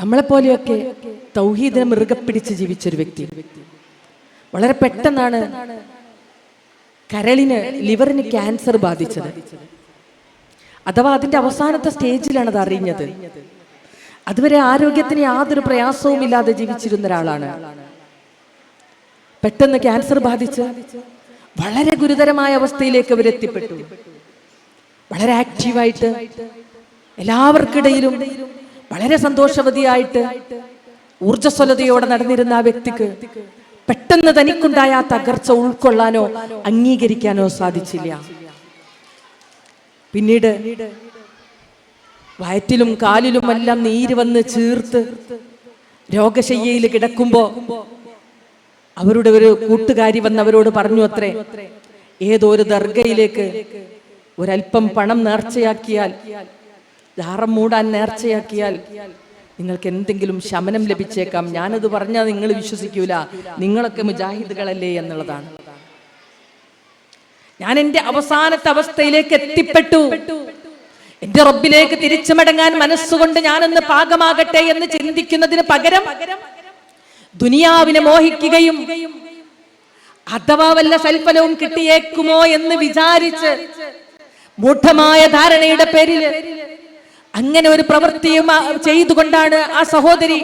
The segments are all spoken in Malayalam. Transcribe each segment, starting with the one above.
നമ്മളെപ്പോലെയൊക്കെ തൗഹീദിനെ മൃഗ പിടിച്ച് ജീവിച്ചൊരു വ്യക്തി. വളരെ പെട്ടെന്നാണ് കരളിന് ലിവറിന് ക്യാൻസർ ബാധിച്ചത്. അഥവാ അതിന്റെ അവസാനത്തെ സ്റ്റേജിലാണ് അത് അറിഞ്ഞത്. അതുവരെ ആരോഗ്യത്തിന് യാതൊരു പ്രയാസവും ഇല്ലാതെ ജീവിച്ചിരുന്ന ഒരാളാണ്. പെട്ടെന്ന് ക്യാൻസർ ബാധിച്ച് വളരെ ഗുരുതരമായ അവസ്ഥയിലേക്ക് അവരെത്തിപ്പെട്ടു. വളരെ ആക്റ്റീവായിട്ട് എല്ലാവർക്കിടയിലും വളരെ സന്തോഷവതിയായിട്ട് ഊർജസ്വലതയോടെ നടന്നിരുന്ന ആ വ്യക്തിക്ക് പെട്ടെന്ന് തനിക്കുണ്ടായ തകർച്ച ഉൾക്കൊള്ളാനോ അംഗീകരിക്കാനോ സാധിച്ചില്ല. പിന്നീട് വയറ്റിലും കാലിലുമെല്ലാം നീര് വന്ന് ചീർത്ത് രോഗശയ്യയിൽ കിടക്കുമ്പോ അവരുടെ ഒരു കൂട്ടുകാരി വന്ന് അവരോട് പറഞ്ഞു അത്രേ ഏതോ ഒരു ദർഗയിലേക്ക് ഒരല്പം പണം നേർച്ചയാക്കിയാൽ ദാറം മൂടാൻ നേർച്ചയാക്കിയാൽ നിങ്ങൾക്ക് എന്തെങ്കിലും ശമനം ലഭിച്ചേക്കാം. ഞാനത് പറഞ്ഞാൽ നിങ്ങൾ വിശ്വസിക്കൂല. നിങ്ങളൊക്കെ മുജാഹിദുകളല്ലേ എന്നുള്ളതാണ്. ഞാൻ എന്റെ അവസാനത്തെ അവസ്ഥയിലേക്ക് എത്തിപ്പെട്ടു. എന്റെ റബ്ബിലേക്ക് തിരിച്ചു മടങ്ങാൻ മനസ്സുകൊണ്ട് ഞാനൊന്ന് പാകമാകട്ടെ എന്ന് ചിന്തിക്കുന്നതിന് പകരം ദുനിയാവിനെ മോഹിക്കുകയും അഥവാ വല്ല സൽഫലവും കിട്ടിയേക്കുമോ എന്ന് വിചാരിച്ച് മൂഢമായ ധാരണയുടെ പേരിൽ അങ്ങനെ ഒരു പ്രവൃത്തിയും ചെയ്തുകൊണ്ടാണ് ആ സഹോദരി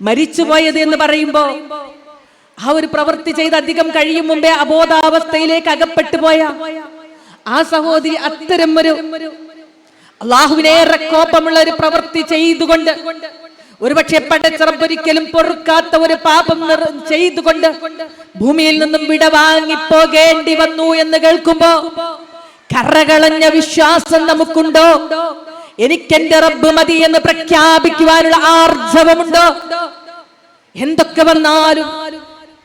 മരിച്ചുപോയത് എന്ന് പറയുമ്പോ ആ ഒരു പ്രവൃത്തി ചെയ്ത് അധികം കഴിയും മുമ്പേ അബോധാവസ്ഥയിലേക്ക് അകപ്പെട്ടു പോയ ആ സഹോദരി അത്തരം ഒരു അള്ളാഹുവിനേറെ കോപമുള്ള ഒരു പ്രവൃത്തി ചെയ്തുകൊണ്ട് ഒരുപക്ഷെ പടച്ചിറപ്പൊരിക്കലും പൊറുക്കാത്ത ഒരു പാപം ചെയ്തുകൊണ്ട് ഭൂമിയിൽ നിന്നും വിട വാങ്ങിപ്പോകേണ്ടി വന്നു എന്ന് കേൾക്കുമ്പോ കറകളഞ്ഞ വിശ്വാസം നമുക്കുണ്ടോ? എനിക്കെന്റെ റബ്ബ് മതി എന്ന് പ്രഖ്യാപിക്കുവാനുള്ള ആർജവമുണ്ടോ എന്തൊക്കെ വന്നാലും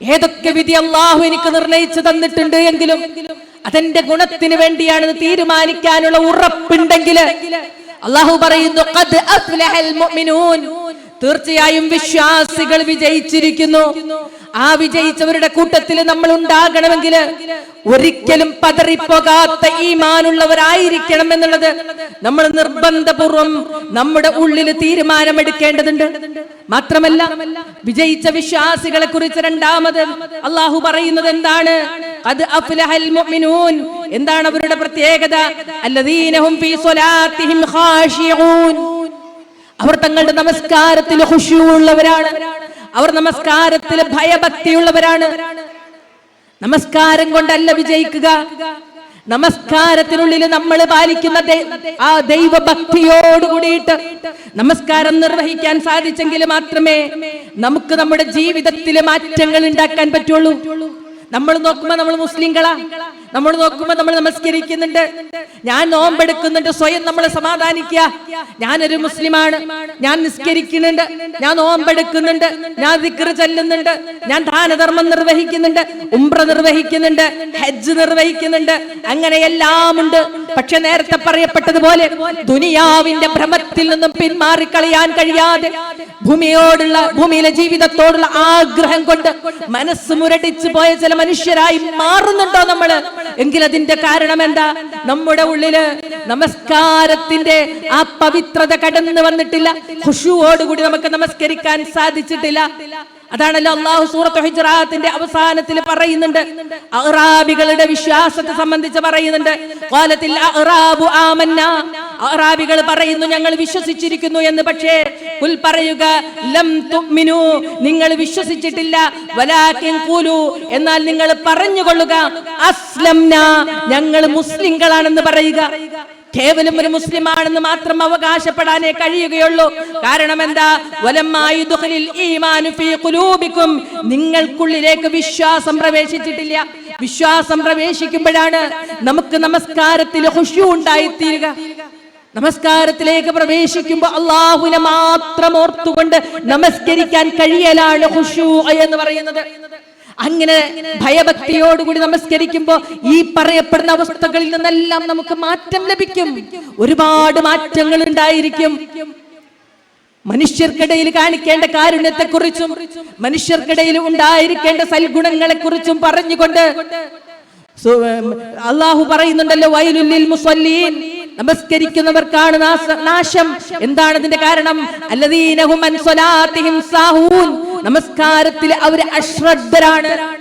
ഏതൊക്കെ വിധി അള്ളാഹു എനിക്ക് നിർണയിച്ചു തന്നിട്ടുണ്ട് എങ്കിലും അതെന്റെ ഗുണത്തിന് വേണ്ടിയാണെന്ന് തീരുമാനിക്കാനുള്ള ഉറപ്പുണ്ടെങ്കിൽ അള്ളാഹു പറയുന്നു. തീർച്ചയായും വിശ്വാസികൾ വിജയിച്ചിരിക്കുന്നു. ആ വിജയിച്ചവരുടെ കൂട്ടത്തിൽ നമ്മൾ ഉണ്ടാകണമെങ്കിൽ ഒരിക്കലും പതറിപ്പോകാത്ത ഈ മാനുള്ളവരായിരിക്കണം എന്നുള്ളത് നമ്മൾ നിർബന്ധപൂർവം നമ്മുടെ ഉള്ളിൽ തീരുമാനമെടുക്കേണ്ടതുണ്ട്. മാത്രമല്ല വിജയിച്ച വിശ്വാസികളെ കുറിച്ച് രണ്ടാമത് അള്ളാഹു പറയുന്നത് എന്താണ്? അത് അഫ്ലഹൽ മുഅ്മിനൂൻ എന്താണ് അവരുടെ പ്രത്യേകത? അല്ലദീനഹും സ്വലാത്തിഹിം അവർ തങ്ങളുടെ നമസ്കാരത്തിൽ ഉള്ളവരാണ് അവർ നമസ്കാരത്തിൽ ഭയഭക്തിയുള്ളവരാണ്. നമസ്കാരം കൊണ്ടല്ല വിജയിക്കുക. നമസ്കാരത്തിനുള്ളിൽ നമ്മൾ പാലിക്കുന്ന ആ ദൈവഭക്തിയോട് കൂടിയിട്ട് നമസ്കാരം നിർവഹിക്കാൻ സാധിച്ചെങ്കിൽ മാത്രമേ നമുക്ക് നമ്മുടെ ജീവിതത്തിൽ മാറ്റങ്ങൾ ഉണ്ടാക്കാൻ പറ്റുള്ളൂ. നമ്മൾ നോക്കുമ്പോ നമ്മൾ മുസ്ലിങ്ങളാ. നമ്മൾ നോക്കുമ്പോ നമ്മൾ നമസ്കരിക്കുന്നുണ്ട്. ഞാൻ നോമ്പെടുക്കുന്നുണ്ട്. സ്വയം നമ്മൾ സമാധാനിക്കുക. ഞാനൊരു മുസ്ലിമാണ്. ഞാൻ നിസ്കരിക്കുന്നുണ്ട്. ഞാൻ നോമ്പെടുക്കുന്നുണ്ട്. ഞാൻ ദിക്ർ ചെല്ലുന്നുണ്ട്. ഞാൻ ദാനധർമ്മം നിർവഹിക്കുന്നുണ്ട്. ഉംറ നിർവഹിക്കുന്നുണ്ട്. ഹജ്ജ് നിർവഹിക്കുന്നുണ്ട്. അങ്ങനെ എല്ലാം ഉണ്ട് പക്ഷെ നേരത്തെ പറയപ്പെട്ടതുപോലെ ദുനിയാവിന്റെ ഭ്രമത്തിൽ നിന്നും പിന്മാറിക്കളയാൻ കഴിയാതെ ഭൂമിയോടുള്ള ഭൂമിയിലെ ജീവിതത്തോടുള്ള ആഗ്രഹം കൊണ്ട് മനസ്സ് മുരടിച്ചു പോയ ചില മനുഷ്യരായി മാറുന്നുണ്ടോ നമ്മൾ? എങ്കിൽ അതിന്റെ കാരണം എന്താ നമ്മുടെ ഉള്ളിൽ നമസ്കാരത്തിന്റെ ആ പവിത്രത കടന്നു വന്നിട്ടില്ല. ഖുഷുവോടുകൂടി നമുക്ക് നമസ്കരിക്കാൻ സാധിച്ചിട്ടില്ല. അതാണല്ലോ അള്ളാഹു സൂറത്ത് ഹിജ്റാത്തിന്റെ അവസാനത്തിൽ പറയുന്നുണ്ട്. അറാബികളുടെ വിശ്വാസത്തെ സംബന്ധിച്ച് പറയുന്നുണ്ട്. കോലത്തിൽ അഹ്റാബു ആമന്ന. അറാബികൾ പറയുന്നു ഞങ്ങൾ വിശ്വസിച്ചിരിക്കുന്നു എന്ന്. പക്ഷേ കുൽ പറയുക ലം തുമിനു നിങ്ങൾ വിശ്വസിച്ചിട്ടില്ല. വലാകിൻ കൂലു എന്നാൽ നിങ്ങൾ പറഞ്ഞുകൊള്ളുക അസ്ലംന ഞങ്ങൾ മുസ്ലിങ്ങളാണെന്ന് പറയുക. കേവലം ഒരു മുസ്ലിമാണെന്ന് മാത്രം അവകാശപ്പെടാനേ കഴിയുകയുള്ളൂ. കാരണം എന്താ? ഖുലൂബികും നിങ്ങൾക്കുള്ളിലേക്ക് വിശ്വാസം പ്രവേശിച്ചിട്ടില്ല. വിശ്വാസം പ്രവേശിക്കുമ്പോഴാണ് നമുക്ക് നമസ്കാരത്തിൽ ഖുശൂ ഉണ്ടായിത്തീരുക. നമസ്കാരത്തിലേക്ക് പ്രവേശിക്കുമ്പോൾ അള്ളാഹുവിനെ മാത്രം ഓർത്തുകൊണ്ട് നമസ്കരിക്കാൻ കഴിയലാണ് ഹുഷു എന്ന് പറയുന്നത്. അങ്ങനെ ഭയഭക്തിയോടുകൂടി നമസ്കരിക്കുമ്പോൾ ഈ പറയപ്പെടുന്ന അവസ്ഥകളിൽ നിന്നെല്ലാം നമുക്ക് മാറ്റം ലഭിക്കും. ഒരുപാട് മാറ്റങ്ങൾ ഉണ്ടായിരിക്കും. മനുഷ്യർക്കിടയിൽ കാണിക്കേണ്ട കാരുണ്യത്തെ കുറിച്ചും മനുഷ്യർക്കിടയിൽ ഉണ്ടായിരിക്കേണ്ട സൽഗുണങ്ങളെ കുറിച്ചും പറഞ്ഞുകൊണ്ട് അള്ളാഹു പറയുന്നുണ്ടല്ലോ വയലുല്ലിൽ മുസല്ലീൻ. നമസ്കരിക്കുന്നവർക്കാണ് നാശ- എന്താണ് ഇതിന്റെ കാരണം? അല്ലദീനഹും സാഹൂൻ. നമസ്കാരത്തിൽ അവർ അശ്രദ്ധരാണ്.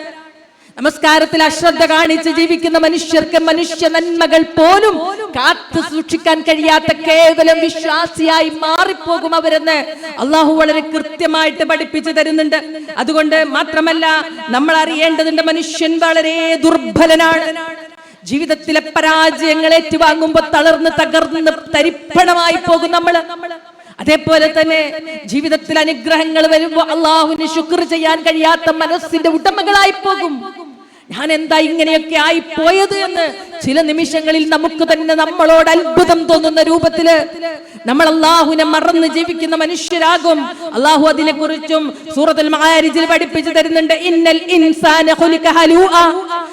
നമസ്കാരത്തിൽ അശ്രദ്ധ കാണിച്ച് ജീവിക്കുന്ന മനുഷ്യർക്ക് മനുഷ്യ നന്മകൾ പോലും കാത്തു സൂക്ഷിക്കാൻ കഴിയാത്ത കേവലം വിശ്വാസിയായി മാറിപ്പോകും അവരെന്ന് അള്ളാഹു വളരെ കൃത്യമായിട്ട് പഠിപ്പിച്ചു തരുന്നുണ്ട്. അതുകൊണ്ട് മാത്രമല്ല നമ്മൾ അറിയേണ്ടതിന്റെ മനുഷ്യൻ വളരെ ദുർബലനാണ്. ജീവിതത്തിലെ പരാജയങ്ങൾ ഏറ്റുവാങ്ങുമ്പോ തളർന്ന് തകർന്ന് തരിപ്പണമായി പോകും നമ്മൾ അതേപോലെ തന്നെ ജീവിതത്തിൽ അനുഗ്രഹങ്ങൾ വരുമ്പോ അള്ളാഹുവിന് ശുക്ർ ചെയ്യാൻ കഴിയാത്ത മനസ്സിന്റെ ഉടമകളായി പോകും. ഞാൻ എന്താ ഇങ്ങനെയൊക്കെ ആയി പോയത് എന്ന് ചില നിമിഷങ്ങളിൽ നമുക്ക് തന്നെ നമ്മളോട് അത്ഭുതം തോന്നുന്ന രൂപത്തിൽ നമ്മൾ അള്ളാഹുവിനെ മറന്ന് ജീവിക്കുന്ന മനുഷ്യരാകും. അള്ളാഹു അതിനെ കുറിച്ചും സൂറത്തുൽ മാരിജിൽ പഠിപ്പിച്ചു തരുന്നുണ്ട്. ഇന്നൽ ഇൻസാന.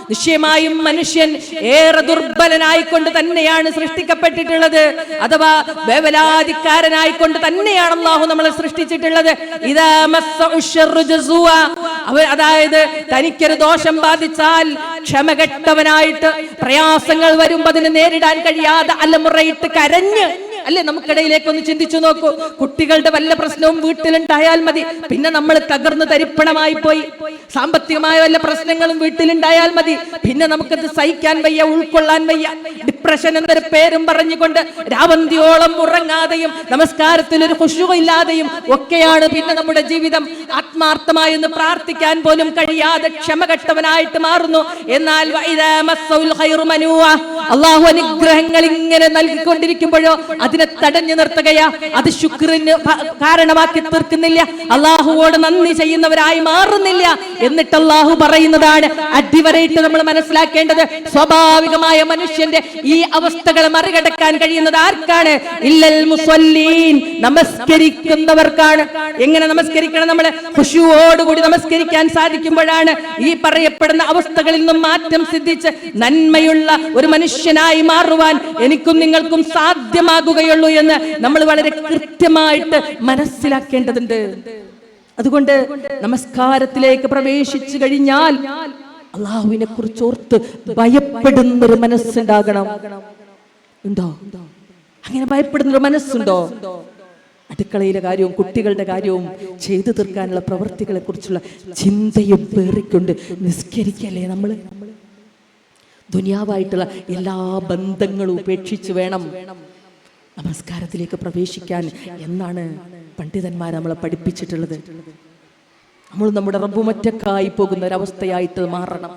നിശ്ചയമായും മനുഷ്യൻ ഏറെ ദുർബലനായിക്കൊണ്ട് തന്നെയാണ് സൃഷ്ടിക്കപ്പെട്ടിട്ടുള്ളത്. അഥവാ വേവലാതിക്കാരനായിക്കൊണ്ട് തന്നെയാണ് അള്ളാഹു നമ്മളെ സൃഷ്ടിച്ചിട്ടുള്ളത്. അതായത് തനിക്കൊരു ദോഷം ബാധിച്ചാൽ ക്ഷമകെട്ടവനായിട്ട് പ്രയാസങ്ങൾ വരുമ്പോൾ അതിനെ നേരിടാൻ കഴിയാതെ അലമുറയിട്ട് കരഞ്ഞ് അല്ലെ നമുക്കിടയിലേക്ക് ഒന്ന് ചിന്തിച്ചു നോക്കൂ. കുട്ടികളുടെ വല്ല പ്രശ്നവും വീട്ടിലുണ്ടായാൽ മതി. പിന്നെ നമ്മൾ തകർന്നു തരിപ്പണമായി പോയി. സാമ്പത്തികമായ വല്ല പ്രശ്നങ്ങളും വീട്ടിലുണ്ടായാൽ മതി. പിന്നെ നമുക്കത് സഹിക്കാൻ വയ്യ ഉൾക്കൊള്ളാൻ വയ്യ. ഡിപ്രഷൻ എന്നൊരു പേരും പറഞ്ഞുകൊണ്ട് രാവന്തിയോളം ഉറങ്ങാതെയും നമസ്കാരത്തിൽ ഒരു ഖുഷു ഇല്ലാതെയും ഒക്കെയാണ് പിന്നെ നമ്മുടെ ജീവിതം. ആത്മാർത്ഥമായി ഒന്ന് പ്രാർത്ഥിക്കാൻ പോലും കഴിയാതെ ക്ഷമകെട്ടവനായിട്ട് മാറുന്നു. എന്നാൽ. അള്ളാഹു അനുഗ്രഹങ്ങൾ ഇങ്ങനെ നൽകിക്കൊണ്ടിരിക്കുമ്പോഴോ അതിനെ തടഞ്ഞു നിർത്തുകയാ. അത് ശുക്രിന് കാരണമാക്കി തീർക്കുന്നില്ല. അള്ളാഹുവോട് നന്ദി ചെയ്യുന്നവരായി മാറുന്നില്ല. എന്നിട്ട് അള്ളാഹു പറയുന്നതാണ് അടിവരയിട്ട് നമ്മൾ മനസ്സിലാക്കേണ്ടത് സ്വാഭാവികമായ മനുഷ്യന്റെ ഈ അവസ്ഥകളെ മറികടക്കാൻ കഴിയുന്നത് ആർക്കാണ്? ഇല്ലൽ നമസ്കരിക്കുന്നവർക്കാണ്. എങ്ങനെ നമസ്കരിക്കണം നമ്മൾ ഖുശുവോടുകൂടി നമസ്കരിക്കാൻ സാധിക്കുമ്പോഴാണ് ഈ പറയപ്പെടുന്ന അവസ്ഥകളിൽ നിന്നും മാറ്റം സിദ്ധിച്ച് നന്മയുള്ള ഒരു മനുഷ്യനായി മാറുവാൻ എനിക്കും നിങ്ങൾക്കും സാധ്യമാകുകയുള്ളൂ എന്ന് നമ്മൾ വളരെ കൃത്യമായിട്ട് മനസ്സിലാക്കേണ്ടതുണ്ട്. അതുകൊണ്ട് നമസ്കാരത്തിലേക്ക് പ്രവേശിച്ചു കഴിഞ്ഞാൽ അള്ളാഹുവിനെ കുറിച്ച് ഓർത്ത് ഭയപ്പെടുന്നൊരു മനസ്സുണ്ടാകണം. ഉണ്ടോ? അങ്ങനെ ഭയപ്പെടുന്നൊരു മനസ്സുണ്ടോ? അടുക്കളയിലെ കാര്യവും കുട്ടികളുടെ കാര്യവും ചെയ്തു തീർക്കാനുള്ള പ്രവൃത്തികളെ കുറിച്ചുള്ള ചിന്തയും പേറിക്കൊണ്ട് നിസ്കരിക്കല്ലേ നമ്മൾ? ദുനിയാവായിട്ടുള്ള എല്ലാ ബന്ധങ്ങളും ഉപേക്ഷിച്ച് വേണം. നമസ്കാരത്തിലേക്ക് പ്രവേശിക്കാൻ എന്നാണ് പണ്ഡിതന്മാർ നമ്മളെ പഠിപ്പിച്ചിട്ടുള്ളത്. നമ്മൾ നമ്മുടെ റബ്ബുമറ്റക്കായി പോകുന്ന ഒരവസ്ഥയായിട്ട് മാറണം.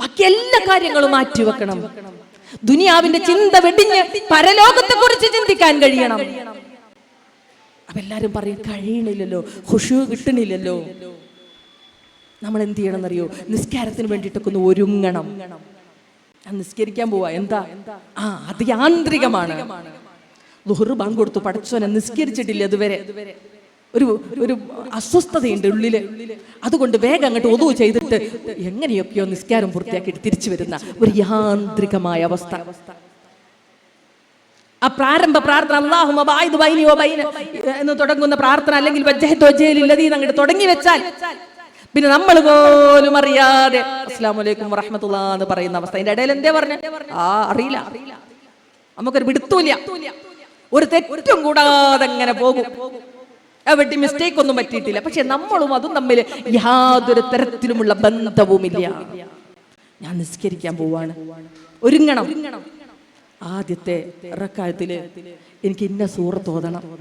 ബാക്കി എല്ലാ കാര്യങ്ങളും മാറ്റിവെക്കണം ദുനിയാവിന്റെ ചിന്ത വെടിഞ്ഞ് പരലോകത്തെ കുറിച്ച് ചിന്തിക്കാൻ കഴിയണം. അപ്പൊ എല്ലാരും പറയും കഴിയണില്ലല്ലോ ഹുഷു കിട്ടണില്ലല്ലോ. നമ്മൾ എന്ത് ചെയ്യണം എന്നറിയോ നിസ്കാരത്തിന് വേണ്ടിയിട്ടൊക്കെ ഒന്ന് ഒരുങ്ങണം. നിസ്കരിക്കാൻ പോവാ. എന്താ? ആ അത് യാന്ത്രികമാണ്. ലുഹറ് ബാങ്ക് കൊടുത്തു. പടച്ചോനെ നിസ്കരിച്ചിട്ടില്ല ഇതുവരെ. ഒരു ഒരു അസ്വസ്ഥതയുണ്ട് ഉള്ളിൽ. അതുകൊണ്ട് വേഗം അങ്ങോട്ട് ഒതു ചെയ്തിട്ട് എങ്ങനെയൊക്കെയോ നിസ്കാരം പൂർത്തിയാക്കിയിട്ട് തിരിച്ചു വരുന്ന ഒരു യാന്ത്രികമായ അവസ്ഥ. ആ പ്രാരംഭ പ്രാർത്ഥന വ എന്ന് തുടങ്ങുന്ന പ്രാർത്ഥന അല്ലെങ്കിൽ അങ്ങോട്ട് തുടങ്ങി വെച്ചാൽ പിന്നെ നമ്മൾ പോലും അറിയാതെ അസ്സലാമു അലൈക്കും വറഹമത്തുള്ള എന്ന് പറയുന്ന അവസ്ഥ. അതിന്റെ ഇടയിൽ എന്തേ പറഞ്ഞ? ആ അറിയില്ല. നമുക്കൊരു പിടുത്തൂല ഒരു തെറ്റും കൂടാതെ അങ്ങനെ പോകും. എവിടെ മിസ്റ്റേക്ക് ഒന്നും പറ്റിയിട്ടില്ല. പക്ഷെ നമ്മളും അതും തമ്മിൽ യാതൊരു തരത്തിലുമുള്ള ബന്ധവുമില്ല. ഞാൻ നിസ്കരിക്കാൻ പോവാണ്. ഒരുങ്ങണം. ആദ്യത്തെ ഇറക്കാലത്തിൽ എനിക്ക് ഇന്ന സൂറത്ത് ഓതണം.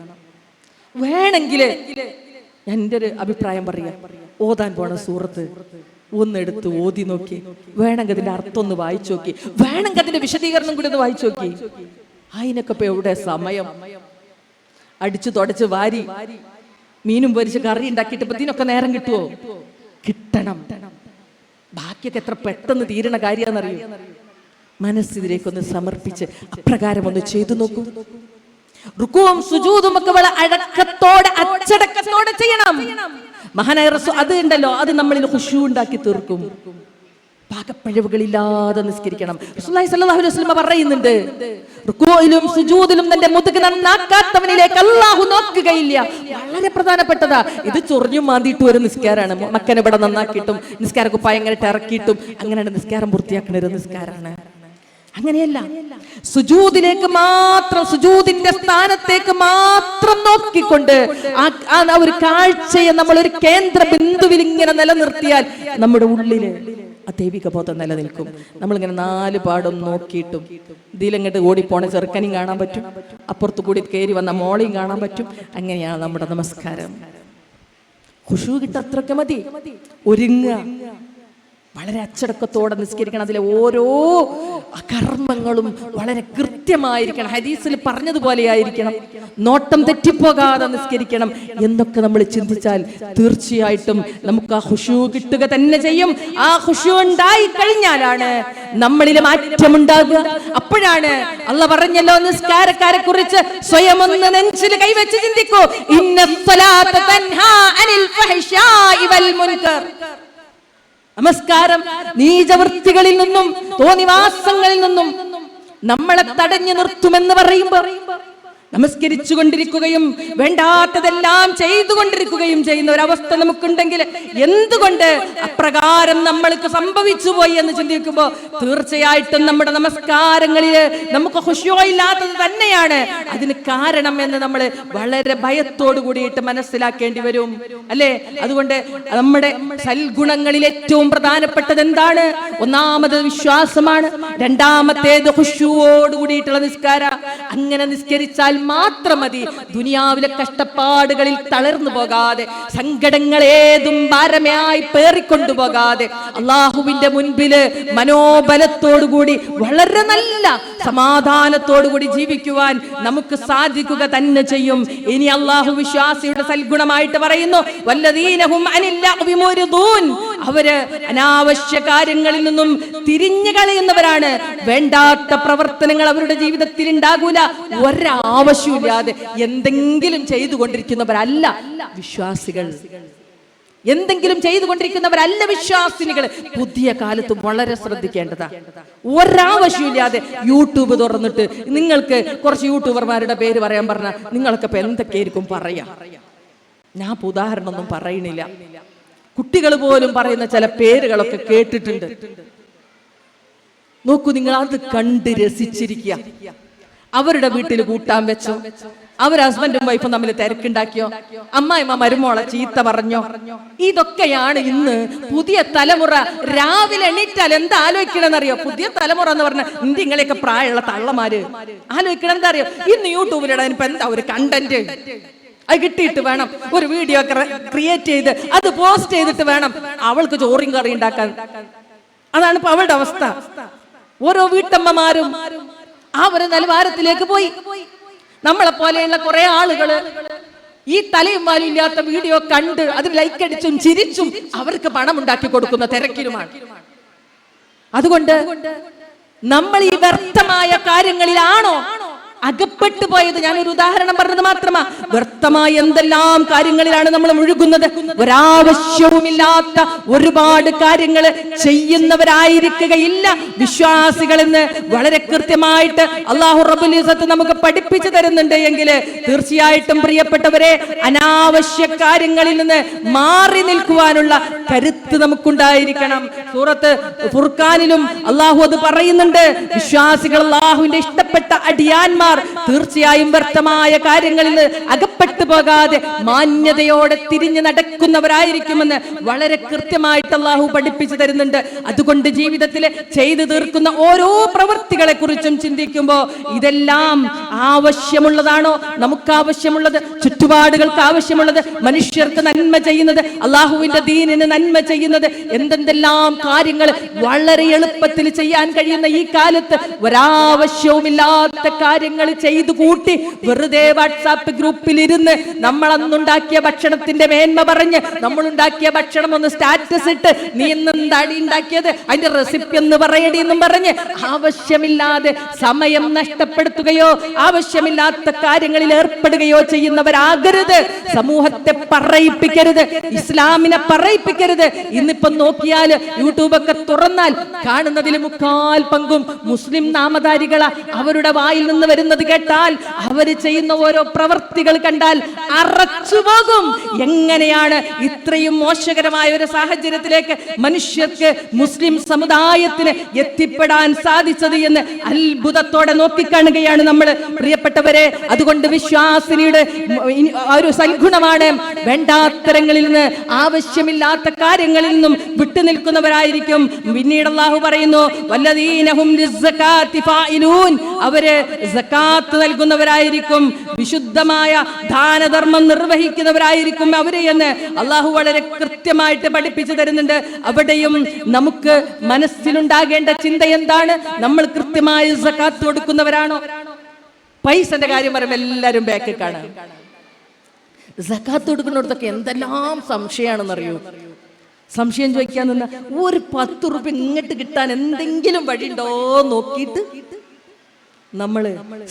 വേണമെങ്കിൽ ഞാൻ എന്റെ ഒരു അഭിപ്രായം പറയാം. ഓതാൻ പോണ സൂറത്ത് ഒന്നെടുത്ത് ഓതി നോക്കി. വേണമെങ്കിൽ അതിന്റെ അർത്ഥം ഒന്ന് വായിച്ചു നോക്കി. വേണമെങ്കിൽ അതിന്റെ വിശദീകരണം കൂടി ഒന്ന് വായിച്ചു നോക്കി. അതിനൊക്കെ ഇപ്പൊ എവിടെ സമയം? അടിച്ചു തുടച്ച് വാരി. മീനും പൊരിച്ച് കറി ഉണ്ടാക്കിയിട്ട് നേരം കിട്ടുമോ കിട്ടണം. ബാക്കിയൊക്കെ എത്ര പെട്ടെന്ന് തീരണ കാര്യമാണെന്നറിയോ മനസ്സിതിലേക്കൊന്ന് സമർപ്പിച്ച് അപ്രകാരം ഒന്ന് ചെയ്തു നോക്കൂ. റുക്കുവും സുജൂതും ഒക്കെ വളരെ അടക്കത്തോടെ അച്ചടക്കത്തോടെ ചെയ്യണം. മഹാനായ അത് ഉണ്ടല്ലോ അത് നമ്മളിൽ ഖുഷി ഉണ്ടാക്കി തീർക്കും. പാകപ്പിഴവുകളില്ലാതെ നിസ്കരിക്കണം. റസൂലുള്ളാഹി സ്വല്ലല്ലാഹു അലൈഹി വസല്ലം പറയുന്നുണ്ട് റുക്കൂയിലും സുജൂദിലും തന്റെ മുതുക് നന്നാക്കാത്തവനിലേക്ക് അല്ലാഹു നോക്കുകയില്ല. വളരെ പ്രധാനപ്പെട്ടതാ. ഇത് ചൊറിഞ്ഞു മാന്തിയിട്ട് ഒരു നിസ്കാരമാണ്. മക്കനെ ഇവിടെ നന്നാക്കിയിട്ടും നിസ്കാര കുപ്പായ ഇങ്ങനെ ഇറക്കിയിട്ടും അങ്ങനെയാണ് നിസ്കാരം പൂർത്തിയാക്കുന്ന ഒരു നിസ്കാരമാണ്. അങ്ങനെയല്ല. സുജൂദിലേക്ക് മാത്രം സുജൂദിന്റെ സ്ഥാനത്തേക്ക് മാത്രം നോക്കിക്കൊണ്ട് ആ ഒരു കാഴ്ചയെ നമ്മൾ ഒരു കേന്ദ്ര ബിന്ദുവിൽ ഇങ്ങനെ നിലനിർത്തിയാൽ നമ്മുടെ ഉള്ളിൽ ആ ദൈവിക ബോധം നിലനിൽക്കും. നമ്മളിങ്ങനെ നാല് പാടും നോക്കിയിട്ടും ഇതിലങ്ങോട്ട് ഓടിപ്പോണ ചെറുക്കനെയും കാണാൻ പറ്റും. അപ്പുറത്ത് കൂടി കയറി വന്ന മോളെയും കാണാൻ പറ്റും. അങ്ങനെയാണ് നമ്മുടെ നമസ്കാരം. ഖുഷു കിട്ട മതി. ഒരുങ്ങുക. വളരെ അച്ചടക്കത്തോടെ നിസ്കരിക്കണം. അതിലെ ഓരോ കർമ്മങ്ങളും വളരെ കൃത്യമായിരിക്കണം. ഹദീസിൽ പറഞ്ഞതുപോലെ ആയിരിക്കണം നോട്ടം തെറ്റിപ്പോകാതെ നിസ്കരിക്കണം എന്നൊക്കെ നമ്മൾ ചിന്തിച്ചാൽ തീർച്ചയായിട്ടും നമുക്ക് ആ ഹുഷു കിട്ടുക തന്നെ ചെയ്യും. ആ ഹുഷു ഉണ്ടായി കഴിഞ്ഞാലാണ് നമ്മളിൽ മാറ്റമുണ്ടാകുക. അപ്പോഴാണ് അല്ല പറഞ്ഞല്ലോ നിസ്കാരക്കാരെ കുറിച്ച് സ്വയം ഒന്ന് നെഞ്ചിൽ കൈവച്ച് ചിന്തിക്കൂ. ഇന്ന നമസ്കാരം. നീചവൃത്തികളിൽ നിന്നും തോന്നിവാസങ്ങളിൽ നിന്നും നമ്മളെ തടഞ്ഞു നിർത്തുമെന്ന് പറയുമ്പോ നമസ്കരിച്ചു കൊണ്ടിരിക്കുകയും വേണ്ടാത്തതെല്ലാം ചെയ്തുകൊണ്ടിരിക്കുകയും ചെയ്യുന്ന ഒരവസ്ഥ നമുക്കുണ്ടെങ്കിൽ എന്തുകൊണ്ട് അപ്രകാരം നമ്മൾക്ക് സംഭവിച്ചു പോയി എന്ന് ചിന്തിക്കുമ്പോൾ തീർച്ചയായിട്ടും നമ്മുടെ നമസ്കാരങ്ങളിൽ നമുക്ക് ഹുഷിയോയില്ലാത്തത് തന്നെയാണ്. അതിന് കാരണം എന്ന് നമ്മൾ വളരെ ഭയത്തോടു കൂടിയിട്ട് മനസ്സിലാക്കേണ്ടി വരും. അല്ലേ? അതുകൊണ്ട് നമ്മുടെ സൽഗുണങ്ങളിൽ ഏറ്റവും പ്രധാനപ്പെട്ടത് എന്താണ്? ഒന്നാമത് വിശ്വാസമാണ്. രണ്ടാമത്തേത് ഹുഷുവോട് കൂടിയിട്ടുള്ള നിസ്കാര. അങ്ങനെ നിസ്കരിച്ചാൽ മാത്രം മതി. ദുനിയാവിലെ കഷ്ടപ്പാടുകളിൽ തളർന്നു പോകാതെ സങ്കടങ്ങളേതും ഭാരമയായി പേറിക്കൊണ്ടു പോകാതെ അള്ളാഹുവിന്റെ മുൻപിൽ മനോബലത്തോടുകൂടി വളരെ നല്ല സമാധാനത്തോടുകൂടി ജീവിക്കുവാൻ നമുക്ക് സാധിക്കുക തന്നെ ചെയ്യും. ഇനി അള്ളാഹു വിശ്വാസിയുടെ സൽഗുണമായിട്ട് പറയുന്നു മുരിദൂൻ അവർ അനാവശ്യ കാര്യങ്ങളിൽ നിന്നും തിരിഞ്ഞു കളയുന്നവരാണ് വേണ്ടാത്ത പ്രവർത്തനങ്ങൾ അവരുടെ ജീവിതത്തിൽ ഉണ്ടാകൂല. ഒരാവശ്യമില്ലാതെ എന്തെങ്കിലും ചെയ്തുകൊണ്ടിരിക്കുന്നവരല്ല വിശ്വാസികൾ. എന്തെങ്കിലും ചെയ്തുകൊണ്ടിരിക്കുന്നവരല്ല വിശ്വാസിനികൾ. പുതിയ കാലത്ത് വളരെ ശ്രദ്ധിക്കേണ്ടതാ. ഒരാവശ്യമില്ലാതെ യൂട്യൂബ് തുറന്നിട്ട് നിങ്ങൾക്ക് കുറച്ച് യൂട്യൂബർമാരുടെ പേര് പറയാൻ പറഞ്ഞ നിങ്ങളൊക്കെ ഇപ്പൊ എന്തൊക്കെയായിരിക്കും പറയാ? ഞാൻ ഉദാഹരണം ഉദാഹരണമൊന്നും പറയണില്ല. കുട്ടികൾ പോലും പറയുന്ന ചില പേരുകളൊക്കെ കേട്ടിട്ടുണ്ട്. നോക്കൂ നിങ്ങൾ അത് കണ്ട് രസിച്ചിരിക്കുക അവരുടെ വീട്ടിൽ കൂട്ടാൻ വെച്ചോ? അവർ ഹസ്ബൻഡും വൈഫും തമ്മിൽ തിരക്കുണ്ടാക്കിയോ? അമ്മായിമ്മ മരുമോളെ ചീത്ത പറഞ്ഞോ? ഇതൊക്കെയാണ് ഇന്ന് പുതിയ തലമുറ രാവിലെ എണീറ്റാൽ എന്താ ആലോചിക്കണമെന്നറിയോ പുതിയ തലമുറ എന്ന് പറഞ്ഞ ഇന്ത്യങ്ങളെയൊക്കെ പ്രായമുള്ള തള്ളമാര്. ആലോചിക്കണം എന്താ അറിയോ ഇന്ന് യൂട്യൂബിലിടാൻ ഇപ്പൊ എന്താ ഒരു കണ്ടന്റ് അത് കിട്ടിയിട്ട് വേണം ഒരു വീഡിയോ ക്രിയേറ്റ് ചെയ്ത് അത് പോസ്റ്റ് ചെയ്തിട്ട് വേണം അവൾക്ക് ചോറും കറി ഉണ്ടാക്കാൻ. അതാണ് ഇപ്പൊ അവളുടെ അവസ്ഥ. ഓരോ വീട്ടമ്മമാരും ആ ഒരു നിലവാരത്തിലേക്ക് പോയി. നമ്മളെ പോലെയുള്ള കുറെ ആളുകൾ ഈ തലയും വാലും ഇല്ലാത്ത വീഡിയോ കണ്ട് അത് ലൈക്ക് അടിച്ചും ചിരിച്ചും അവർക്ക് പണം ഉണ്ടാക്കി കൊടുക്കുന്ന തിരക്കിലുമാണ്. അതുകൊണ്ട് നമ്മൾ ഈ വ്യർത്ഥമായ കാര്യങ്ങളിലാണോ അകപ്പെട്ടു പോയത്. ഞാൻ ഒരു ഉദാഹരണം പറഞ്ഞത് മാത്രമാ. വ്യർത്ഥമായ എന്തെല്ലാം കാര്യങ്ങളിലാണ് നമ്മൾ മുഴുകുന്നത്? ഒരാവശ്യവുമില്ലാത്ത ഒരുപാട് കാര്യങ്ങൾ ചെയ്യുന്നവരായിരിക്കുകയില്ല വിശ്വാസികൾ എന്ന്. വളരെ കൃത്യമായിട്ട് അള്ളാഹു റബുലിസത്ത് നമുക്ക് പഠിപ്പിച്ചു തരുന്നുണ്ട് എങ്കിൽ തീർച്ചയായിട്ടും പ്രിയപ്പെട്ടവരെ അനാവശ്യ കാര്യങ്ങളിൽ നിന്ന് മാറി നിൽക്കുവാനുള്ള കരുത്ത് നമുക്കുണ്ടായിരിക്കണം. സൂറത്ത് ഫുർഖാനിലും അള്ളാഹു അത് പറയുന്നുണ്ട്. വിശ്വാസികൾ അള്ളാഹുവിന്റെ ഇഷ്ടപ്പെട്ട അടിയാന്മാർ തീർച്ചയായും വ്യർത്ഥമായ കാര്യങ്ങളിൽ നിന്ന് അകപ്പെട്ടു പോകാതെ മാന്യതയോടെ തിരിഞ്ഞു നടക്കുന്നവരായിരിക്കുമെന്ന് വളരെ കൃത്യമായിട്ട് അള്ളാഹു പഠിപ്പിച്ചു തരുന്നുണ്ട്. അതുകൊണ്ട് ജീവിതത്തിൽ ചെയ്തു തീർക്കുന്ന ഓരോ പ്രവൃത്തികളെ കുറിച്ചും ചിന്തിക്കുമ്പോൾ ഇതെല്ലാം ആവശ്യമുള്ളതാണോ? നമുക്ക് ആവശ്യമുള്ളത് ചുറ്റുപാടുകൾക്ക് ആവശ്യമുള്ളത് മനുഷ്യർക്ക് നന്മ ചെയ്യുന്നത് അള്ളാഹുവിന്റെ ദീനിന് നന്മ ചെയ്യുന്നത് എന്തെന്തെല്ലാം കാര്യങ്ങൾ വളരെ എളുപ്പത്തിൽ ചെയ്യാൻ കഴിയുന്ന ഈ കാലത്ത് ഒരാവശ്യവുമില്ലാത്ത കാര്യങ്ങൾ ചെയ്തു കൂട്ടി വെറുതെ വാട്സാപ്പ് ഗ്രൂപ്പിൽ ഇരുന്ന് നമ്മൾ അന്നുണ്ടാക്കിയ ഭക്ഷണത്തിന്റെ മേന്മ പറഞ്ഞ് നമ്മൾ ഉണ്ടാക്കിയ ഭക്ഷണം ഒന്ന് സ്റ്റാറ്റസ് ഇട്ട് നീ ഇന്ന് എന്താടി ഉണ്ടാക്കിയത്? അതിന്റെ റെസിപ്പി എന്ന് പറയടി എന്നും പറഞ്ഞ് ആവശ്യമില്ലാതെ സമയം നഷ്ടപ്പെടുത്തുകയോ ആവശ്യമില്ലാത്ത കാര്യങ്ങളിൽ ഏർപ്പെടുകയോ ചെയ്യുന്നവരാകരുത്. സമൂഹത്തെ പറയിപ്പിക്കരുത്. ഇസ്ലാമിനെ പറയിപ്പിക്കരുത്. ഇന്നിപ്പം നോക്കിയാൽ യൂട്യൂബൊക്കെ തുറന്നാൽ കാണുന്നതിൽ മുക്കാൽ പങ്കും മുസ്ലിം നാമധാരികളാ അവരുടെ വായിൽ നിന്ന് വരുന്നത് കേട്ടാൽ അവർ ചെയ്യുന്ന ഓരോ പ്രവൃത്തികൾ കണ്ടാൽ അറച്ചു പോകും. എങ്ങനെയാണ് ഇത്രയും മോശകരമായ ഒരു സാഹചര്യത്തിലേക്ക് മനുഷ്യർക്ക് മുസ്ലിം സമുദായത്തിന് എത്തിപ്പെടാൻ സാധിച്ചത് എന്ന് അത്ഭുതത്തോടെ നോക്കിക്കാണുകയാണ് നമ്മൾ. പ്രിയപ്പെട്ടവരെ അതുകൊണ്ട് വിശ്വാസിനിയുടെ ഒരു സൽഗുണമാണ് വേണ്ടാത്തരങ്ങളിൽ നിന്ന് ആവശ്യമില്ലാത്ത കാര്യങ്ങളിൽ നിന്നും വിട്ടുനിൽക്കുന്നവരായിരിക്കും. പിന്നീട് അള്ളാഹു പറയുന്നു വല്ലതീനഹും അവർ അവർ സക്കാത്ത് നൽകുന്നവരായിരിക്കും. വിശുദ്ധമായ ദാനധർമ്മം നിർവഹിക്കുന്നവരായിരിക്കും അവരെ എന്ന് അള്ളാഹു വളരെ കൃത്യമായിട്ട് പഠിപ്പിച്ചു തരുന്നുണ്ട്. അവിടെയും നമുക്ക് മനസ്സിലുണ്ടാകേണ്ട ചിന്ത എന്താണ്? നമ്മൾ കൃത്യമായി സക്കാത്ത് കൊടുക്കുന്നവരാണോ? പൈസന്റെ കാര്യം പറയുമ്പോൾ എല്ലാവരും ബാക്കിൽ കാണാം. സക്കാത്ത് കൊടുക്കുന്നിടത്തൊക്കെ എന്തെല്ലാം സംശയമാണെന്നറിയോ? സംശയം ചോദിക്കാൻ നിന്ന ഒരു പത്ത് റുപ്യ ഇങ്ങോട്ട് കിട്ടാൻ എന്തെങ്കിലും വഴിയുണ്ടോ നോക്കിയിട്ട് നമ്മൾ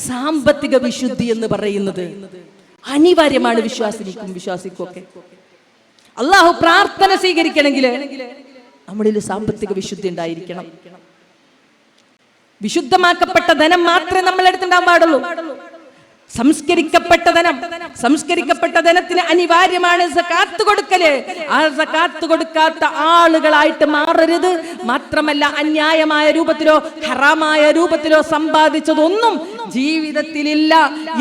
സാമ്പത്തിക വിശുദ്ധി എന്ന് പറയുന്നത് അനിവാര്യമാണ് വിശ്വാസിനിക്കും വിശ്വാസിക്കും ഒക്കെ. അള്ളാഹു പ്രാർത്ഥന സ്വീകരിക്കണമെങ്കിൽ നമ്മളിൽ സാമ്പത്തിക വിശുദ്ധി ഉണ്ടായിരിക്കണം. വിശുദ്ധമാക്കപ്പെട്ട ധനം മാത്രമേ നമ്മൾ എടുത്തുണ്ടാകാൻ പാടുള്ളൂ സംസ്കരിക്കപ്പെട്ട ധനം സംസ്കരിക്കപ്പെട്ട ധനത്തിന് അനിവാര്യമാണ് സക്കാത്ത് കൊടുക്കൽ. ആ സക്കാത്ത് കൊടുക്കാത്ത ആളുകളായിട്ട് മാറരുത്. മാത്രമല്ല അന്യായമായ രൂപത്തിലോ ഹറാമായ രൂപത്തിലോ സമ്പാദിച്ചതൊന്നും ജീവിതത്തിലില്ല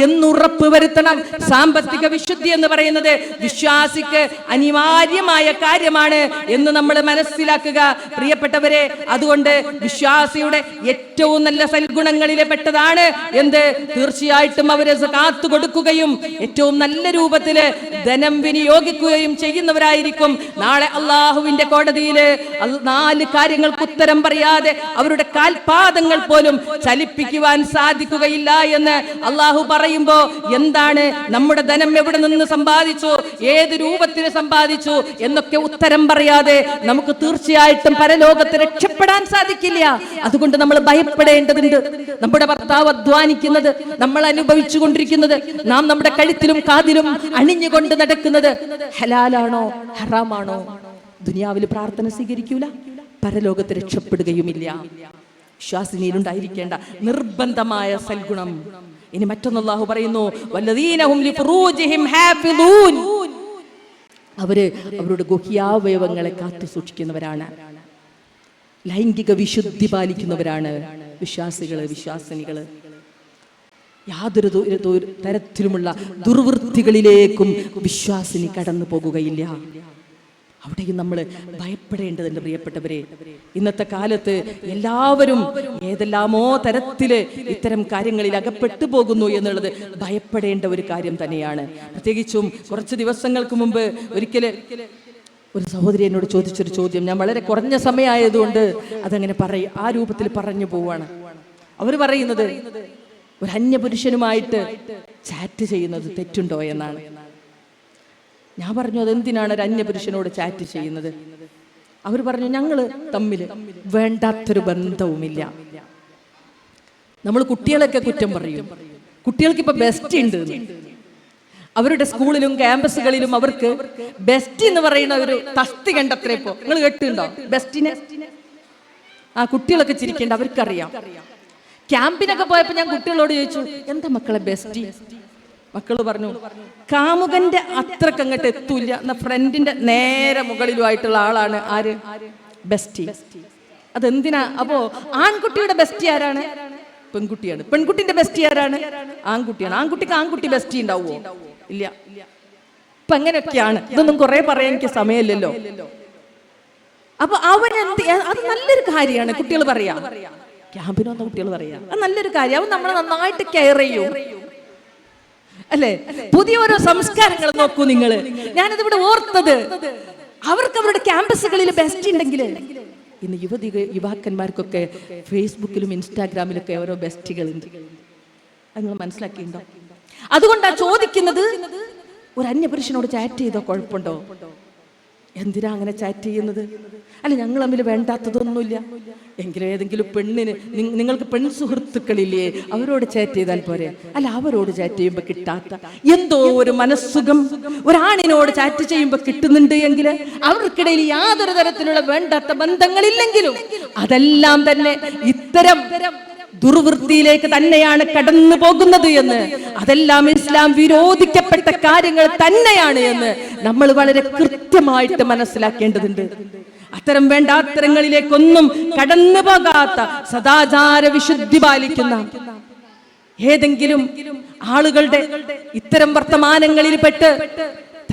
എന്നുറപ്പ് വരുത്തണം. സാമ്പത്തിക വിശുദ്ധി എന്ന് പറയുന്നത് വിശ്വാസിക്ക് അനിവാര്യമായ കാര്യമാണ് എന്ന് നമ്മൾ മനസ്സിലാക്കുക. പ്രിയപ്പെട്ടവരെ അതുകൊണ്ട് വിശ്വാസിയുടെ ഏറ്റവും നല്ല സൽഗുണങ്ങളിലെ പെട്ടതാണ് എന്ത്? തീർച്ചയായിട്ടും അവരെ കാത്തു കൊടുക്കുകയും ഏറ്റവും നല്ല രൂപത്തിൽ ധനം വിനിയോഗിക്കുകയും ചെയ്യുന്നവരായിരിക്കും. നാളെ അള്ളാഹുവിന്റെ കോടതിയിൽ നാല് കാര്യങ്ങൾക്ക് ഉത്തരം പറയാതെ അവരുടെ കാൽപാദങ്ങൾ പോലും ചലിപ്പിക്കുവാൻ സാധിക്കുകയില്ല. എന്ന് അള്ളാഹു പറയുമ്പോ എന്താണ് നമ്മുടെ ധനം എവിടെ നിന്ന് സമ്പാദിച്ചു? ഏത് രൂപത്തിന് സമ്പാദിച്ചു? എന്നൊക്കെ ഉത്തരം പറയാതെ നമുക്ക് തീർച്ചയായിട്ടും പരലോകത്ത് രക്ഷപ്പെടാൻ സാധിക്കില്ല. അതുകൊണ്ട് നമ്മൾ ഭയപ്പെടേണ്ടതുണ്ട്. നമ്മുടെ ഭർത്താവ് അധ്വാനിക്കുന്നത് നമ്മൾ അനുഭവിച്ചു കൊണ്ടിരിക്കുന്നത് നാം നമ്മുടെ കഴുത്തിലും കാതിലും അണിഞ്ഞുകൊണ്ട് നടക്കുന്നത് ഹലാലാണോ ഹറാമാണോ? ദുനിയാവിൽ പ്രാർത്ഥന സ്വീകരിക്കൂല. പരലോകത്ത് രക്ഷപ്പെടുകയുമില്ല. വിശ്വാസിനിയിലുണ്ടായിരിക്കേണ്ട നിർബന്ധമായ സൽഗുണം. ഇനി മറ്റൊന്നല്ലാഹു പറയുന്നു അവർ അവരുടെ ഗുഹ്യാവയവങ്ങളെ കാത്തു സൂക്ഷിക്കുന്നവരാണ്. ലൈംഗിക വിശുദ്ധി പാലിക്കുന്നവരാണ് വിശ്വാസികൾ വിശ്വാസിനികൾ. യാതൊരു തരത്തിലുമുള്ള ദുർവൃത്തികളിലേക്കും വിശ്വാസിനി കടന്നു പോകുകയില്ല. അവിടെയും നമ്മൾ ഭയപ്പെടേണ്ടതുണ്ട് പ്രിയപ്പെട്ടവരെ. ഇന്നത്തെ കാലത്ത് എല്ലാവരും ഏതെല്ലാമോ തരത്തിൽ ഇത്തരം കാര്യങ്ങളിൽ അകപ്പെട്ടു പോകുന്നു എന്നുള്ളത് ഭയപ്പെടേണ്ട ഒരു കാര്യം തന്നെയാണ്. പ്രത്യേകിച്ചും കുറച്ച് ദിവസങ്ങൾക്ക് മുമ്പ് ഒരിക്കൽ ഒരു സഹോദരി എന്നോട് ചോദിച്ചൊരു ചോദ്യം. ഞാൻ വളരെ കുറഞ്ഞ സമയമായതുകൊണ്ട് അതങ്ങനെ പറയും ആ രൂപത്തിൽ പറഞ്ഞു പോവാണ്. അവർ പറയുന്നത് ഒരു അന്യപുരുഷനുമായിട്ട് ചാറ്റ് ചെയ്യുന്നത് തെറ്റുണ്ടോ എന്നാണ്. ഞാൻ പറഞ്ഞു അതെന്തിനാണ് ഒരു അന്യപുരുഷനോട് ചാറ്റ് ചെയ്യുന്നത്? അവർ പറഞ്ഞു ഞങ്ങൾ തമ്മിൽ വേണ്ടാത്തൊരു ബന്ധവുമില്ല. നമ്മൾ കുട്ടികളൊക്കെ കുറ്റം പറയും. കുട്ടികൾക്ക് ഇപ്പൊ ബെസ്റ്റ് ഉണ്ട്. അവരുടെ സ്കൂളിലും ക്യാമ്പസുകളിലും അവർക്ക് ബെസ്റ്റ് എന്ന് പറയുന്ന ഒരു തസ്തി കണ്ടത്രേ ഇപ്പോ. നിങ്ങൾ കേട്ടുണ്ടോ ബെസ്റ്റിനെ ആ കുട്ടികളൊക്കെ ചിരിക്കേണ്ട അവർക്കറിയാം. ക്യാമ്പിനൊക്കെ പോയപ്പോ ഞാൻ കുട്ടികളോട് ചോദിച്ചു എന്താ മക്കളെ ബെസ്റ്റ് മക്കൾ പറഞ്ഞു കാമുകന്റെ അത്രയ്ക്ക് അങ്ങോട്ട് എത്തൂല്ല. എന്ന ഫ്രണ്ടിന്റെ നേരെ മുകളിലുമായിട്ടുള്ള ആളാണ് ആര്? ബെസ്റ്റി. അതെന്തിനാ? അപ്പോ ആൺകുട്ടിയുടെ ബെസ്റ്റി ആരാണ്? പെൺകുട്ടിയാണ്. പെൺകുട്ടിന്റെ ബെസ്റ്റി ആരാണ്? ആൺകുട്ടിയാണ്. ആൺകുട്ടിക്ക് ആൺകുട്ടി ബെസ്റ്റി ഉണ്ടാവുമോ ഇല്ല. ഇപ്പൊ അങ്ങനെയൊക്കെയാണ്. ഇതൊന്നും കുറെ പറയാൻ എനിക്ക് സമയമില്ലല്ലോ. അപ്പൊ അവരെന്ത് അത് നല്ലൊരു കാര്യമാണ് കുട്ടികൾ പറയാ. ക്യാമ്പിനൊന്നും കുട്ടികൾ പറയാ. അത് നല്ലൊരു കാര്യം. അവൻ നമ്മളെ നന്നായിട്ട് കെയർ ചെയ്യും. അല്ലേ? പുതിയ ഓരോ സംസ്കാരങ്ങൾ നോക്കൂ നിങ്ങൾ ഞാനിതിവിടെ ഓർത്തത്. അവർക്ക് അവരുടെ ക്യാമ്പസുകളിൽ ബെസ്റ്റ് ഉണ്ടെങ്കിൽ ഇന്ന് യുവതി യുവാക്കന്മാർക്കൊക്കെ ഫേസ്ബുക്കിലും ഇൻസ്റ്റാഗ്രാമിലൊക്കെ ഓരോ ബെസ്റ്റുകളുണ്ട് അത് നിങ്ങൾ മനസ്സിലാക്കിയിട്ടുണ്ടോ? അതുകൊണ്ടാണ് ചോദിക്കുന്നത് ഒരു അന്യപുരുഷനോട് ചാറ്റ് ചെയ്തോ കുഴപ്പമുണ്ടോ? എന്തിനാ അങ്ങനെ ചാറ്റ് ചെയ്യുന്നത്? അല്ല ഞങ്ങൾ തമ്മിൽ വേണ്ടാത്തതൊന്നുമില്ല. എങ്കിലും ഏതെങ്കിലും പെണ്ണിന് നിങ്ങൾക്ക് പെൺ സുഹൃത്തുക്കളില്ലേ അവരോട് ചാറ്റ് ചെയ്താൽ പോരെ. അല്ല അവരോട് ചാറ്റ് ചെയ്യുമ്പോൾ കിട്ടാത്ത എന്തോ ഒരു മനസ്സുഖം. ഒരാണിനോട് ചാറ്റ് ചെയ്യുമ്പോൾ കിട്ടുന്നുണ്ട് എങ്കിൽ അവർക്കിടയിൽ യാതൊരു തരത്തിലുള്ള വേണ്ടാത്ത ബന്ധങ്ങളില്ലെങ്കിലും അതെല്ലാം തന്നെ ഇത്തരം ദുർവൃത്തിയിലേക്ക് തന്നെയാണ് കടന്നു പോകുന്നത് എന്ന്. അതെല്ലാം ഇസ്ലാം വിരോധിക്കപ്പെട്ട കാര്യങ്ങൾ തന്നെയാണ് എന്ന് നമ്മൾ വളരെ കൃത്യമായിട്ട് മനസ്സിലാക്കേണ്ടതുണ്ട്. അത്തരം വേണ്ടാത്തരങ്ങളിലേക്കൊന്നും കടന്നു പോകാത്ത സദാചാര വിശുദ്ധി പാലിക്കുന്ന ഏതെങ്കിലും ആളുകളുടെ ഇത്തരം വർത്തമാനങ്ങളിൽ പെട്ട്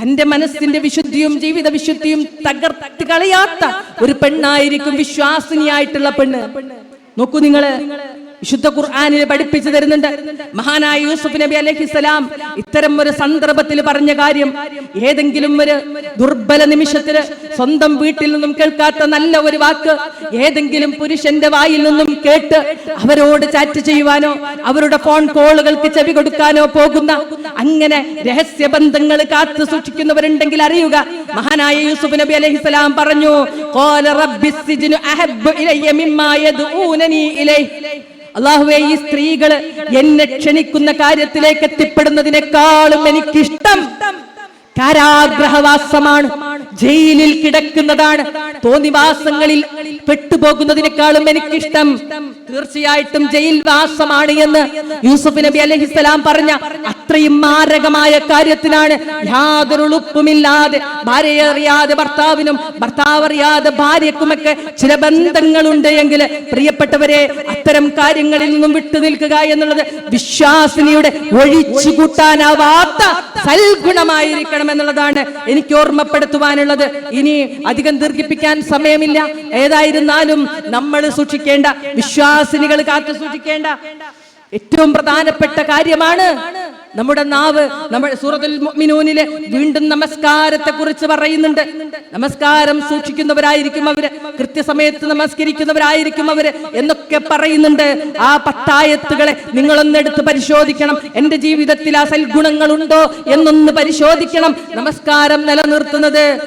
തന്റെ മനസ്സിന്റെ വിശുദ്ധിയും ജീവിത വിശുദ്ധിയും തകർത്ത് കളയാത്ത ഒരു പെണ്ണായിരിക്കും വിശ്വാസിനിയായിട്ടുള്ള പെണ്ണ്. നോക്കൂ നിങ്ങൾ. വിശുദ്ധ ഖുർആാനിൽ പഠിപ്പിച്ചു തരുന്നുണ്ട്. മഹാനായ യൂസുഫ് നബി അലഹിസ്സലാം ഇത്തരം ഒരു സന്ദർഭത്തിൽ പറഞ്ഞ കാര്യം ഏതെങ്കിലും ഒരു ദുർബല നിമിഷത്തിൽ സ്വന്തം വീട്ടിൽ നിന്നും കേൾക്കാത്ത നല്ല ഒരു വാക്ക് ഏതെങ്കിലും പുരുഷന്റെ വായിൽ നിന്നും കേട്ട് അവരോട് ചാറ്റ് ചെയ്യുവാനോ അവരുടെ ഫോൺ കോളുകൾക്ക് ചെവി കൊടുക്കാനോ പോകുന്ന അങ്ങനെ രഹസ്യ ബന്ധങ്ങൾ കാത്തു സൂക്ഷിക്കുന്നവരുണ്ടെങ്കിൽ അറിയുക. മഹാനായ യൂസുഫ് നബി അലഹിസ്സലാം പറഞ്ഞു ഇലൈഹി. അള്ളാഹുവെ ഈ സ്ത്രീകൾ എന്നെ ക്ഷണിക്കുന്ന കാര്യത്തിലേക്ക് എത്തിപ്പെടുന്നതിനേക്കാളും എനിക്കിഷ്ടം കാരാഗ്രഹവാസമാണ്. ജയിലിൽ കിടക്കുന്നതാണ്. തോന്നിവാസങ്ങളിൽ പെട്ടുപോകുന്നതിനേക്കാളും എനിക്കിഷ്ടം. തീർച്ചയായിട്ടും ജയിൽ വാസമാണ് എന്ന് യൂസുഫ് നബി അലഹിസ്സലാം പറഞ്ഞ അത്രയും മാരകമായ കാര്യത്തിനാണ് യാതൊരു ഉളുപ്പുമില്ലാതെ ഭാര്യയെ അറിയാതെ ഭർത്താവിനും ഭർത്താവ് അറിയാതെ ഭാര്യക്കുമൊക്കെ ചില ബന്ധങ്ങളുണ്ട് എങ്കിൽ പ്രിയപ്പെട്ടവരെ അത്തരം കാര്യങ്ങളിൽ നിന്നും വിട്ടു നിൽക്കുക എന്നുള്ളത് വിശ്വാസിനിയുടെ ഒഴിച്ചു കൂട്ടാനാവാത്ത സൽഗുണമായിരിക്കണം എന്നുള്ളതാണ് എനിക്ക് ഓർമ്മപ്പെടുത്തുവാനുള്ളത് ഇനി അധികം ദീർഘിപ്പിക്കാൻ സമയമില്ല. ഏതായിരുന്നാലും നമ്മൾ സൂക്ഷിക്കേണ്ട വിശ്വാസിനികൾ കാത്തു സൂക്ഷിക്കേണ്ട ഏറ്റവും പ്രധാനപ്പെട്ട കാര്യമാണ് നമ്മുടെ നാവ് നമ്മൾ സൂറത്തുൽ മിനൂനിലെ വീണ്ടും നമസ്കാരത്തെ കുറിച്ച് പറയുന്നുണ്ട്. നമസ്കാരം സൂക്ഷിക്കുന്നവരായിരിക്കും അവർ കൃത്യസമയത്ത് നമസ്കരിക്കുന്നവരായിരിക്കും അവർ എന്നൊക്കെ പറയുന്നുണ്ട്. ആ പത്തായത്തുകളെ നിങ്ങളൊന്നെടുത്ത് പരിശോധിക്കണം. എന്റെ ജീവിതത്തിൽ ആ സൽഗുണങ്ങളുണ്ടോ എന്നൊന്ന് പരിശോധിക്കണം. നമസ്കാരം നിലനിർത്തുന്നത്.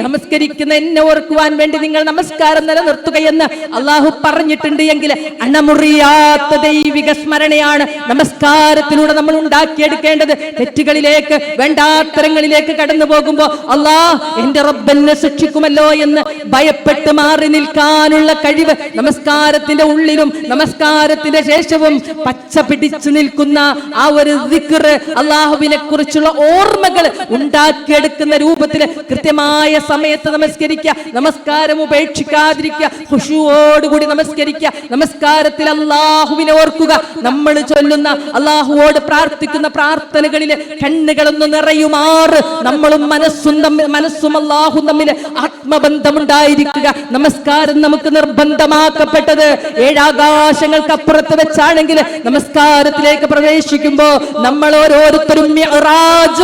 നമസ്കരിക്കുന്ന എന്നെ ഓർക്കുവാൻ വേണ്ടി നിങ്ങൾ നമസ്കാരം നിലനിർത്തുകയെന്ന് അള്ളാഹു പറഞ്ഞിട്ടുണ്ട് എങ്കിൽ അണമുറിയാത്ത ദൈവിക സ്മരണയാണ് നമസ്കാരത്തിലൂടെ നമ്മൾ ഉണ്ടാക്കിയെടുക്കേണ്ടത് തെറ്റുകളിലേക്ക് വേണ്ടാത്തരങ്ങളിലേക്ക് കടന്നു പോകുമ്പോ അള്ളാ എന്റെ റബ്ബെന്നെ ശിക്ഷിക്കുമല്ലോ എന്ന് ഭയപ്പെട്ട് മാറി നിൽക്കാനുള്ള കഴിവ് നമസ്കാരത്തിന്റെ ഉള്ളിലും നമസ്കാരത്തിന്റെ ശേഷവും പച്ച പിടിച്ചു നിൽക്കുന്ന ആ ഒരു അള്ളാഹുവിനെ കുറിച്ചുള്ള ഓർമ്മകൾ ഉണ്ടാക്കിയെടുക്കുന്ന രൂപത്തിൽ കൃത്യമായ സമയത്ത് നമസ്കരിക്കുക നമസ്കാരം ഉപേക്ഷിക്കാതിരിക്കുക ഖുഷുവോടുകൂടി നമസ്കരിക്കുക നമസ്കാരത്തിൽ അള്ളാഹുവിനെ ഓർക്കുക. നമ്മൾ ചൊല്ലുന്ന അള്ളാഹുവോട് പ്രാർത്ഥിക്കുന്ന പ്രാർത്ഥനകളിൽ കണ്ണുകളൊന്ന് നിറയുമാറ് നമ്മളും മനസ്സും തമ്മിൽ മനസ്സും അള്ളാഹും തമ്മിൽ ആത്മബന്ധമുണ്ടായിരിക്കുക. നമസ്കാരം നമുക്ക് നിർബന്ധമാക്കപ്പെട്ടത് ഏഴാകാശങ്ങൾക്ക് അപ്പുറത്ത് വെച്ചാണെങ്കിൽ നമസ്കാരത്തിലേക്ക് പ്രവേശിക്കുമ്പോ നമ്മൾ ഓരോരുത്തരും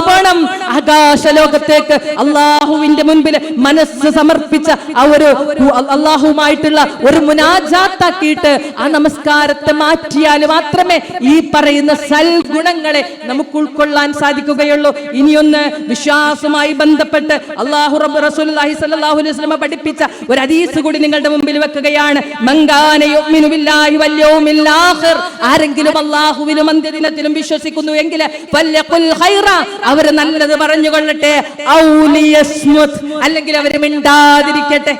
പോണം. ആകാശ ലോകത്തേക്ക് അള്ളാഹുവിന്റെ മുൻപിൽ മനസ്സ് സമർപ്പിച്ച ആ ഒരു അള്ളാഹുമായിട്ടുള്ള ഒരു മുനാജാത്താക്കിയിട്ട് ആ നമസ്കാരത്തെ മാറ്റിയാൽ മാത്രമേ പറയുന്ന സൽഗുണങ്ങളെ നമുക്ക് ഉൾക്കൊള്ളാൻ സാധിക്കുകയുള്ളൂ. ഇനിയൊന്ന് വിശ്വാസമായി ബന്ധപ്പെട്ട് അള്ളാഹു റബ്ബ് റസൂലുള്ളാഹി സ്വല്ലല്ലാഹു അലൈഹി വസല്ലം പഠിപ്പിച്ച ഒരു ഹദീസ് കൂടി നിങ്ങളുടെ മുമ്പിൽ വെക്കുകയാണ്. മങ്കാന യുഅ്മിനു ബില്ലാഹി വൽ യൗമിൽ ആഖിർ. ആരെങ്കിലും അള്ളാഹുവിലും അന്ത്യദിനത്തിലും വിശ്വസിക്കുന്നു എങ്കിൽ ഫല്യഖുൽ ഖൈറ. അവർ നല്ലത് പറഞ്ഞുകൊള്ളട്ടെ. ഔ ലിയസ്മുത് അല്ലെങ്കിൽ അവർ മിണ്ടാതിരിക്കട്ടെ.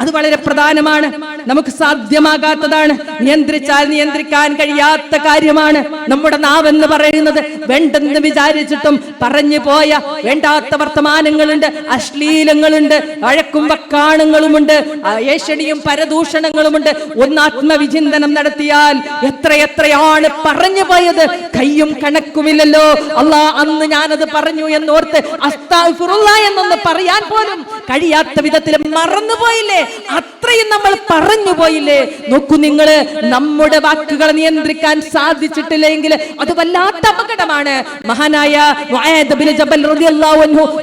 അത് വളരെ പ്രധാനമാണ്. നമുക്ക് സാധ്യമാകാത്തതാണ്. നിയന്ത്രിച്ചാൽ നിയന്ത്രിക്കാൻ കഴിയാത്ത കാര്യമാണ്. നമ്മുടെ നാവെന്ന് പറയുന്നത് വേണ്ടെന്ന് വിചാരിച്ചിട്ടും പറഞ്ഞു പോയ വേണ്ടാത്ത വർത്തമാനങ്ങളുണ്ട് അശ്ലീലങ്ങളുണ്ട് വഴക്കും വക്കാണങ്ങളുമുണ്ട് ഏഷണിയും പരദൂഷണങ്ങളുമുണ്ട്. ഒന്ന് ആത്മവിചിന്തനം നടത്തിയാൽ എത്രയെത്രയാണ് പറഞ്ഞു പോയത്? കയ്യും കണക്കുമില്ലല്ലോ. അല്ലാ അന്ന് ഞാനത് പറഞ്ഞു എന്നോർത്ത് അസ്താഫുറുള്ള എന്നൊന്ന് പറയാൻ പോലും കഴിയാത്ത വിധത്തിൽ മറന്നുപോയില്ലേ? അത്രയും നമ്മൾ പറഞ്ഞു പോയില്ലേ? നോക്കൂ നിങ്ങൾ നമ്മുടെ വാക്കുകൾ നിയന്ത്രിക്കാൻ സാധിച്ചിട്ടില്ലെങ്കിൽ അത് വല്ലാത്ത അപകടമാണ്. മഹാനായ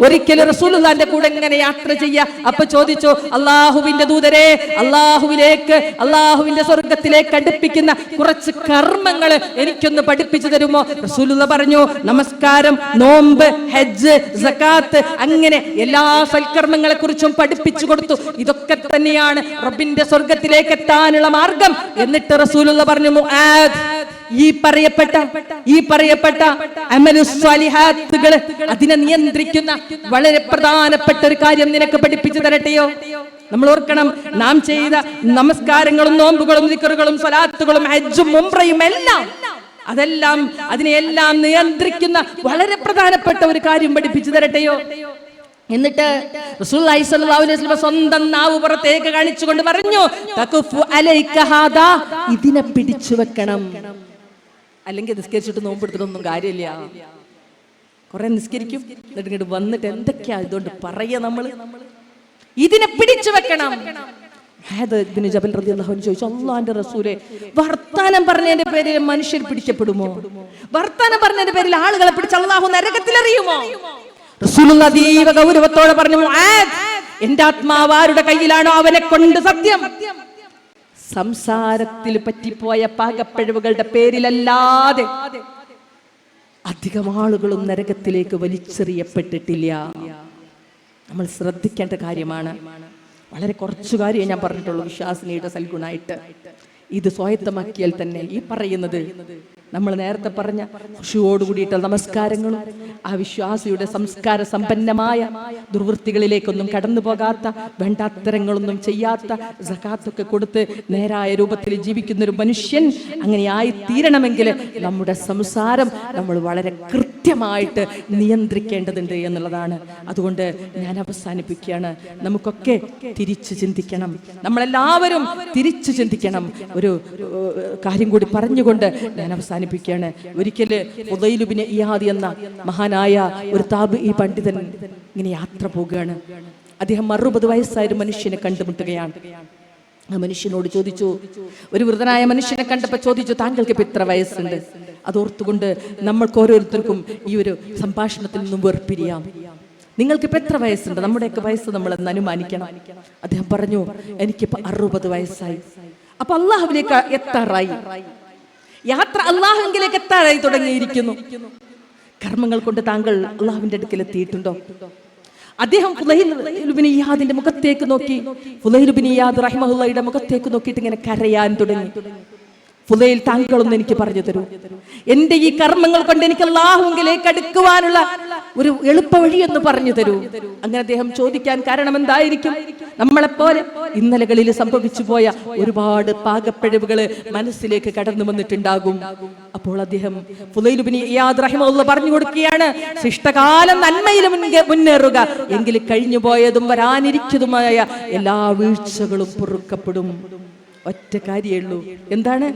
ഒരിക്കലും റസൂലുള്ളാന്റെ കൂടെ ഇങ്ങനെ യാത്ര ചെയ്യ? അപ്പൊ ചോദിച്ചു അള്ളാഹുവിന്റെ ദൂതരെ അള്ളാഹുവിലേക്ക് അള്ളാഹുവിന്റെ സ്വർഗത്തിലേക്ക് അടുപ്പിക്കുന്ന കുറച്ച് കർമ്മങ്ങൾ എനിക്കൊന്ന് പഠിപ്പിച്ചു തരുമോ? റസൂലുള്ള പറഞ്ഞു നമസ്കാരം നോമ്പ് ഹജ്ജ് അങ്ങനെ എല്ലാ സൽക്കർമ്മങ്ങളെ കുറിച്ചും പഠിപ്പിച്ചു കൊടുത്തു. ഇതൊക്കെ തന്നെയാണ് റബ്ബിന്റെ സ്വർഗത്തിലേക്ക് എത്താനുള്ള മാർഗം എന്നിട്ട് റസൂലുള്ള പറഞ്ഞു ഈ പറയപ്പെട്ട ഈ പറയപ്പെട്ട അമലുസ്വാലിഹാത്തുകൾ അതിനെ നിയന്ത്രിക്കുന്ന വളരെ പ്രധാനപ്പെട്ട ഒരു കാര്യം നിനക്ക് പഠിപ്പിച്ചു തരട്ടെയോ? നമ്മൾ ഓർക്കണം നാം ചെയ്ത നമസ്കാരങ്ങളും നോമ്പുകളും നിക്കറുകളും സ്വലാത്തുകളും ഹജ്ജും മുംറയും എല്ലാം അതെല്ലാം അതിനെയെല്ലാം നിയന്ത്രിക്കുന്ന വളരെ പ്രധാനപ്പെട്ട ഒരു കാര്യം പഠിപ്പിച്ചു തരട്ടെയോ? എന്നിട്ട് സ്വന്തം നാവ് പുറത്തേക്ക് കാണിച്ചുകൊണ്ട് പറഞ്ഞു ഇതിനെ പിടിച്ചു വെക്കണം. അല്ലെങ്കിൽ നിസ്കരിച്ചിട്ട് നോമ്പെടുത്തിട്ടൊന്നും കാര്യമില്ല. കുറെ നിസ്കരിക്കും എന്നിട്ട് ഇങ്ങോട്ട് വന്നിട്ട് എന്തൊക്കെയാ ഇതുകൊണ്ട് പറയാ നമ്മൾ? ഇതിനെ പിടിച്ചു വെക്കണം. ചോദിച്ചു വർത്താനം പറഞ്ഞതിന്റെ പേരിൽ മനുഷ്യർ പിടിക്കപ്പെടുമോ? വർത്താനം പറഞ്ഞതിന്റെ പേരിൽ ആളുകളെ പിടിച്ച് അള്ളാഹു നരകത്തിലെറിയുമോ? അതീവ ഗൗരവത്തോടെ പറഞ്ഞു "മുആദ്, എന്റെ ആത്മാവ് ആരുടെ കയ്യിലാണോ അവനെ കൊണ്ട് സത്യം. സംസാരത്തിൽ പറ്റിപ്പോയ പാകപ്പിഴവുകളുടെ പേരിലല്ലാതെ അധികം ആളുകളും നരകത്തിലേക്ക് വലിച്ചെറിയപ്പെട്ടിട്ടില്ല. നമ്മൾ ശ്രദ്ധിക്കേണ്ട കാര്യമാണ്. വളരെ കുറച്ചു കാര്യമേ ഞാൻ പറഞ്ഞിട്ടുള്ളൂ വിശ്വാസിനിയുടെ സൽഗുണായിട്ട്. ഇത് സ്വായത്തമാക്കിയാൽ തന്നെ ഈ പറയുന്നത് നമ്മൾ നേരത്തെ പറഞ്ഞ ഖുശുവോട് കൂടിയിട്ടുള്ള നമസ്കാരങ്ങളും ആ വിശ്വാസിയുടെ സംസ്കാര സമ്പന്നമായ ദുർവൃത്തികളിലേക്കൊന്നും കടന്നു പോകാത്ത വേണ്ടാത്തരങ്ങളൊന്നും ചെയ്യാത്ത സഖാത്തൊക്കെ കൊടുത്ത് നേരായ രൂപത്തിൽ ജീവിക്കുന്ന ഒരു മനുഷ്യൻ അങ്ങനെയായി തീരണമെങ്കിൽ നമ്മുടെ സംസാരം നമ്മൾ വളരെ കൃത്യമായിട്ട് നിയന്ത്രിക്കേണ്ടതുണ്ട് എന്നുള്ളതാണ്. അതുകൊണ്ട് ഞാൻ അവസാനിപ്പിക്കുകയാണ്. നമുക്കൊക്കെ തിരിച്ചു ചിന്തിക്കണം. നമ്മളെല്ലാവരും തിരിച്ചു ചിന്തിക്കണം. ഒരു കാര്യം കൂടി പറഞ്ഞുകൊണ്ട് ഞാൻ അവസാനിപ്പിക്കുകയാണ്. ഒരിക്കൽ ഉദയിലുബിന് ഇയാദി എന്ന മഹാനായ ഒരു താബ് ഈ പണ്ഡിതൻ ഇങ്ങനെ യാത്ര പോവുകയാണ്. അദ്ദേഹം അറുപത് വയസ്സായ ഒരു മനുഷ്യനെ കണ്ടുമുട്ടുകയാണ്. ആ മനുഷ്യനോട് ചോദിച്ചു ഒരു വൃതനായ മനുഷ്യനെ കണ്ടപ്പോൾ ചോദിച്ചു താങ്കൾക്ക് ഇപ്പൊ ഇത്ര വയസ്സുണ്ട്? അതോർത്തുകൊണ്ട് നമ്മൾക്ക് ഓരോരുത്തർക്കും ഈ ഒരു സംഭാഷണത്തിൽ നിന്നും വേർപിരിയാം. നിങ്ങൾക്ക് ഇപ്പൊ എത്ര വയസ്സുണ്ട്? നമ്മുടെയൊക്കെ വയസ്സ് നമ്മൾ എന്ന് അനുമാനിക്കണം. അദ്ദേഹം പറഞ്ഞു എനിക്കിപ്പോ അറുപത് വയസ്സായി. അപ്പൊ അള്ളാഹുവിനേക്ക് എത്താറായി. യാത്ര അള്ളാഹുവിലേക്ക് എത്താറായി തുടങ്ങിയിരിക്കുന്നു. കർമ്മങ്ങൾ കൊണ്ട് താങ്കൾ അള്ളാഹുവിന്റെ അടുക്കൽ എത്തിയിട്ടുണ്ടോ? അദ്ദേഹം മുഖത്തേക്ക് നോക്കി. ഫുലൈലുബിന് ഇയാദ് റഹിമഹുല്ലയുടെ മുഖത്തേക്ക് നോക്കിയിട്ട് ഇങ്ങനെ കരയാൻ തുടങ്ങി. ഫുലൈൽ താങ്കളൊന്ന് എനിക്ക് പറഞ്ഞു തരൂ. എന്റെ ഈ കർമ്മങ്ങൾ കൊണ്ട് എനിക്ക് അള്ളാഹുങ്കിലേക്ക് അടുക്കുവാനുള്ള ഒരു എളുപ്പ വഴി എന്ന് പറഞ്ഞു തരൂ. അങ്ങനെ അദ്ദേഹം ചോദിക്കാൻ കാരണം എന്തായിരിക്കും? നമ്മളെപ്പോലെ ഇന്നലകളിൽ സംഭവിച്ചു പോയ ഒരുപാട് പാകപ്പിഴവുകൾ മനസ്സിലേക്ക് കടന്നു വന്നിട്ടുണ്ടാകും. അപ്പോൾ അദ്ദേഹം ഫുലൈലുബിന് ഇയാദ് റഹിമുള്ള പറഞ്ഞു കൊടുക്കുകയാണ് ശിഷ്ടകാലം നന്മയിൽ മുന്നേറുക. എങ്കിൽ കഴിഞ്ഞു പോയതും വരാനിരിക്കുന്നതുമായ എല്ലാ വീഴ്ചകളും പൊറുക്കപ്പെടും. ഒറ്റ കാര്യമുള്ളൂ എന്താണ്?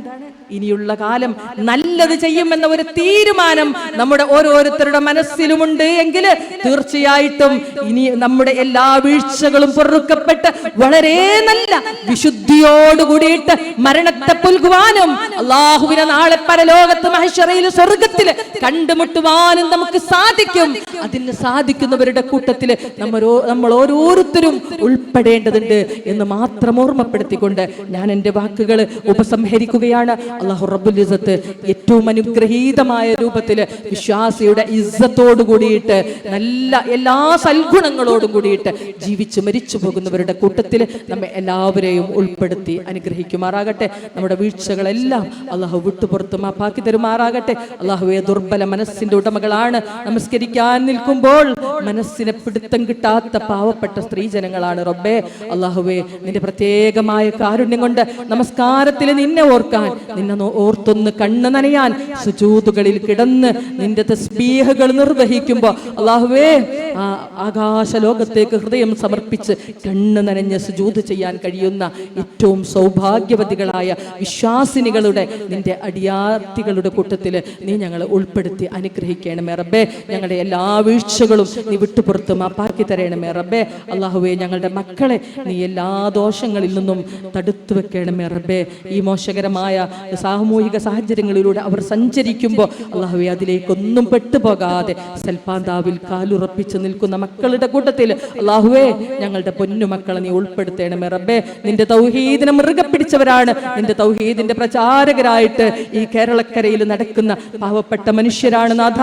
ഇനിയുള്ള കാലം നല്ലത് ചെയ്യുമെന്ന ഒരു തീരുമാനം നമ്മുടെ ഓരോരുത്തരുടെ മനസ്സിലുമുണ്ട് എങ്കിൽ തീർച്ചയായിട്ടും ഇനി നമ്മുടെ എല്ലാ വീഴ്ചകളും പൊറുക്കപ്പെട്ട് വളരെ നല്ല വിശുദ്ധിയോട് കൂടിയിട്ട് മരണത്തെ പുൽകുവാനും അള്ളാഹുവിനെ നാളെ പരലോകത്ത് മഹേശ്വരയിൽ സ്വർഗത്തിൽ കണ്ടുമുട്ടുവാനും നമുക്ക് സാധിക്കും. അതിന് സാധിക്കുന്നവരുടെ കൂട്ടത്തിൽ നമ്മൾ നമ്മൾ ഓരോരുത്തരും ഉൾപ്പെടേണ്ടതുണ്ട് എന്ന് മാത്രം ഓർമ്മപ്പെടുത്തിക്കൊണ്ട് ഞാൻ എന്റെ വാക്കുകൾ ഉപസംഹരിക്കുകയാണ്. അള്ളാഹു റബ്ബുൽ ഇസത്ത് ഏറ്റവും അനുഗ്രഹീതമായ രൂപത്തിൽ വിശ്വാസിയുടെ ഇസ്സത്തോടു കൂടിയിട്ട് നല്ല എല്ലാ സൽഗുണങ്ങളോടും കൂടിയിട്ട് ജീവിച്ച് മരിച്ചു പോകുന്നവരുടെ കൂട്ടത്തിൽ നമ്മെ എല്ലാവരെയും ഉൾപ്പെടുത്തി അനുഗ്രഹിക്കുമാറാകട്ടെ. നമ്മുടെ വീഴ്ചകളെല്ലാം അള്ളാഹു വിട്ടുപുറത്ത് മാപ്പാക്കി തരുമാറാകട്ടെ. അള്ളാഹുവെ ദുർബല മനസ്സിന്റെ ഉടമകളാണ്. നമസ്കരിക്കാൻ നിൽക്കുമ്പോൾ മനസ്സിനെ പിടുത്തം കിട്ടാത്ത പാവപ്പെട്ട സ്ത്രീജനങ്ങളാണ് റബ്ബേ. അള്ളാഹുവെ നിന്റെ പ്രത്യേകമായ കാരുണ്യം കൊണ്ട് നമസ്കാരത്തിൽ നിന്നെ ഓർക്കാൻ. നിന്നെ ഓർത്തൊന്ന് കണ്ണ് നനയാൻ. സുജൂതുകളിൽ കിടന്ന് നിന്റെ തസ്ബീഹകൾ നിർവഹിക്കുമ്പോൾ അള്ളാഹുവേ ആ ആകാശ ലോകത്തേക്ക് ഹൃദയം സമർപ്പിച്ച് കണ്ണ് നനഞ്ഞ് സുജൂത് ചെയ്യാൻ കഴിയുന്ന ഏറ്റവും സൗഭാഗ്യവതികളായ വിശ്വാസിനികളുടെ നിന്റെ അടിയാർത്ഥികളുടെ കൂട്ടത്തിൽ നീ ഞങ്ങളെ ഉൾപ്പെടുത്തി അനുഗ്രഹിക്കണമേ റബ്ബേ. ഞങ്ങളുടെ എല്ലാ വീഴ്ചകളും നീ വിട്ടുപുറത്ത് മാപ്പാക്കി തരണമേ റബ്ബേ. അള്ളാഹുവേ ഞങ്ങളുടെ മക്കളെ നീ എല്ലാ ദോഷങ്ങളിൽ നിന്നും തടുത്തു വെക്കണമേ റബ്ബേ. ഈ മോശകരമായ സാമൂഹിക സാഹചര്യങ്ങളിലൂടെ അവർ സഞ്ചരിക്കുമ്പോൾ അള്ളാഹുവെ അതിലേക്കൊന്നും പെട്ടുപോകാതെ സൽപാന്താവിൽ കാലുറപ്പിച്ച് നിൽക്കുന്ന മക്കളുടെ കൂട്ടത്തിൽ അള്ളാഹുവേ ഞങ്ങളുടെ പൊന്നുമക്കളെ നീ ഉൾപ്പെടുത്തേണമേ റബ്ബേ. നിന്റെ തൗഹീദിനെ മൃഗ പിടിച്ചവരാണ്. നിന്റെ തൗഹീദിന്റെ പ്രചാരകരായിട്ട് ഈ കേരളക്കരയിൽ നടക്കുന്ന പാവപ്പെട്ട മനുഷ്യരാണ് നാഥ.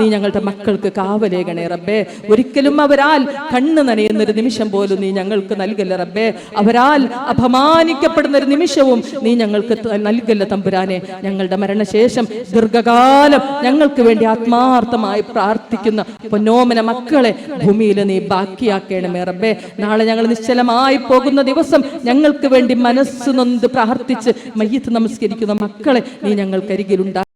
നീ ഞങ്ങളുടെ മക്കൾക്ക് കാവലേകണേ റബ്ബേ. ഒരിക്കലും അവരാൽ കണ്ണ് നനയുന്ന ഒരു നിമിഷം പോലും നീ ഞങ്ങൾക്ക് നൽകല്ലേ റബ്ബേ. അവരാൽ അപമാനിക്കപ്പെടുന്ന ഒരു നിമിഷവും നീ ഞങ്ങൾക്ക് നൽകല്ല തമ്പുരാനെ. ഞങ്ങളുടെ മരണശേഷം ദീർഘകാലം ഞങ്ങൾക്ക് വേണ്ടി ആത്മാർത്ഥമായി പ്രാർത്ഥിക്കുന്ന പൊന്നോമന മക്കളെ ഭൂമിയിൽ നീ ബാക്കിയാക്കണമേ റബ്ബേ. നാളെ ഞങ്ങൾ നിശ്ചലമായി പോകുന്ന ദിവസം ഞങ്ങൾക്ക് വേണ്ടി മനസ്സ് നൊന്ത് പ്രാർത്ഥിച്ച് മയ്യത്ത് നമസ്കരിക്കുന്ന മക്കളെ നീ ഞങ്ങൾക്കരികിലുണ്ടാ